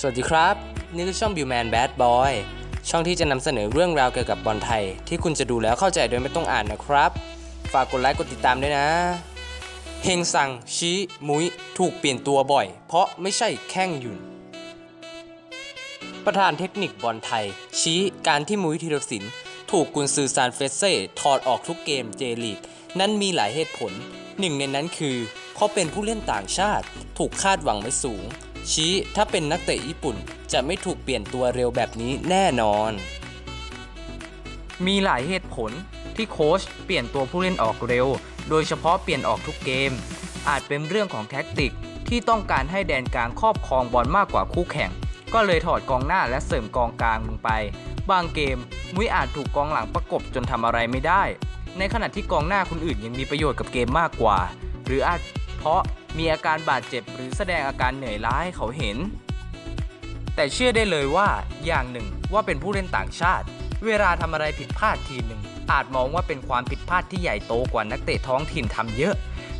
สวัสดีครับ นี่คือช่อง Billman Bad Boy ช่องที่จะนำเสนอเรื่องราวเกี่ยวกับบอลไทย ที่คุณจะดูแล้วเข้าใจโดยไม่ต้องอ่านนะครับ ฝากกดไลค์กดติดตามด้วยนะ เฮงซังชี้มุ้ยถูกเปลี่ยนตัวบ่อย เพราะไม่ใช่แข้งหยุนประธานเทคนิคบอลไทย ชี้การที่มุ้ยธีรศิลป์ถูกกุนซือซานเฟสเซ่ถอดออกทุกเกมเจลีกนั้นมีหลายเหตุผล หนึ่งในนั้นคือ เพราะเป็นผู้เล่นต่างชาติ ถูกคาดหวังไว้สูง ชี้ถ้าเป็นนักเตะญี่ปุ่นจะไม่ถูกเปลี่ยนตัวเร็วแบบนี้แน่นอน มีหลายเหตุผลที่โค้ชเปลี่ยนตัวผู้เล่นออกเร็ว โดยเฉพาะเปลี่ยนออกทุกเกม อาจเป็นเรื่องของแท็กติกที่ต้องการให้แดนกลางครอบครองบอลมากกว่าคู่แข่ง ก็เลยถอดกองหน้าและเสริมกองกลางลงไป บางเกมมุ้ยอาจถูกกองหลังประกบจนทำอะไรไม่ได้ ในขณะที่กองหน้าคนอื่นยังมีประโยชน์กับเกมมากกว่า หรืออาจเพราะ มีอาการบาดเจ็บหรือแสดงอาการเหนื่อยล้าให้เขาเห็น แต่เชื่อได้เลยว่าอย่างหนึ่งว่าเป็นผู้เล่นต่างชาติ เวลาทำอะไรผิดพลาดทีหนึ่งอาจมองว่าเป็นความผิดพลาดที่ใหญ่โตกว่านักเตะท้องถิ่นทำเยอะ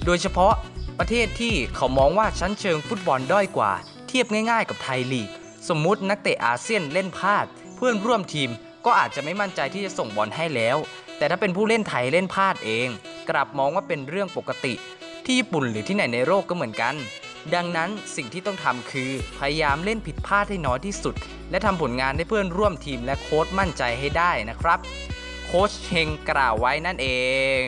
โดยเฉพาะประเทศที่เขามองว่าชั้นเชิงฟุตบอลด้อยกว่า เทียบง่ายๆ กับไทยลีก สมมุตินักเตะอาเซียนเล่นพลาด เพื่อนร่วมทีมก็อาจจะไม่มั่นใจที่จะส่งบอลให้แล้ว แต่ถ้าเป็นผู้เล่นไทยเล่นพลาดเอง กลับมองว่าเป็นเรื่องปกติ ที่ญี่ปุ่นหรือที่ไหนในโลกก็เหมือนกัน ดังนั้นสิ่งที่ต้องทำคือพยายามเล่นผิดพลาดให้น้อยที่สุด และทำผลงานให้เพื่อนร่วมทีมและโค้ชมั่นใจให้ได้นะครับ โค้ชเฮงกล่าวไว้นั่นเอง